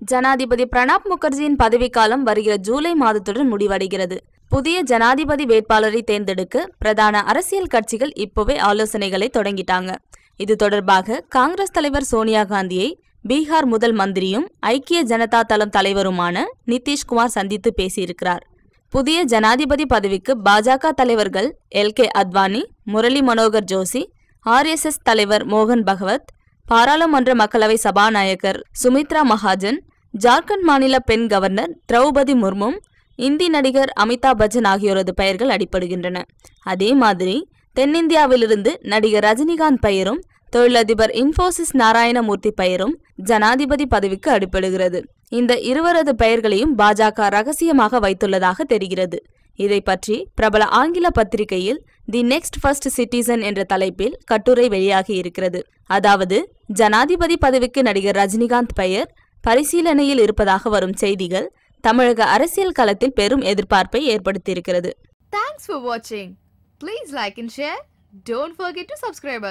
ஜனாதிபதி பிரணாப் முகர்ஜியின் பதவிக்காலம் வருகிற ஜூலை மாதத்துடன் முடிவடைகிறது. புதிய ஜனாதிபதி வேட்பாளரை தேர்ந்தெடுக்க பிரதான அரசியல் கட்சிகள் இப்போவே ஆலோசனைகளை தொடங்கிட்டாங்க. இது தொடர்பாக காங்கிரஸ் தலைவர் சோனியா காந்தியை பீகார் முதல் மந்திரியும் ஐக்கிய ஜனதா தளம் தலைவருமான நிதிஷ்குமார் சந்தித்து பேசியிருக்கிறார். புதிய ஜனாதிபதி பதவிக்கு பாஜக தலைவர்கள் L K Advani Murli Manohar Joshi RSS தலைவர் மோகன் பகவத் பாராளுமன்ற மக்களவை சபாநாயகர் சுமித்ரா மகாஜன் ஜார்க்கண்ட் மாநில பெண் கவர்னர் திரௌபதி முர்மும் இந்தி நடிகர் அமிதாப் பச்சன் ஆகியோரது பெயர்கள் அடிப்படுகின்றன. அதே மாதிரி தென்னிந்தியாவிலிருந்து நடிகர் ரஜினிகாந்த் பெயரும் தொழிலதிபர் இன்ஃபோசிஸ் நாராயணமூர்த்தி பெயரும் ஜனாதிபதி பதவிக்கு அடிப்படுகிறது இந்த இருவரது பெயர்களையும் பாஜக ரகசியமாக வைத்துள்ளதாக தெரிகிறது. இதை பற்றி பிரபல ஆங்கில பத்திரிகையில் தி நெக்ஸ்ட் ஃபர்ஸ்ட் சிட்டிசன் என்ற தலைப்பில் கட்டுரை வெளியாகி இருக்கிறது. அதாவது ஜனாதிபதி பதவிக்கு நடிகர் ரஜினிகாந்த் பெயர் பரிசீலனையில் இருப்பதாக வரும் செய்திகள் தமிழக அரசியல் களத்தில் பெரும் எதிர்பார்ப்பை ஏற்படுத்தியிருக்கிறது. தேங்க்ஸ் for வாட்சிங் please like and share don't forget to subscribe.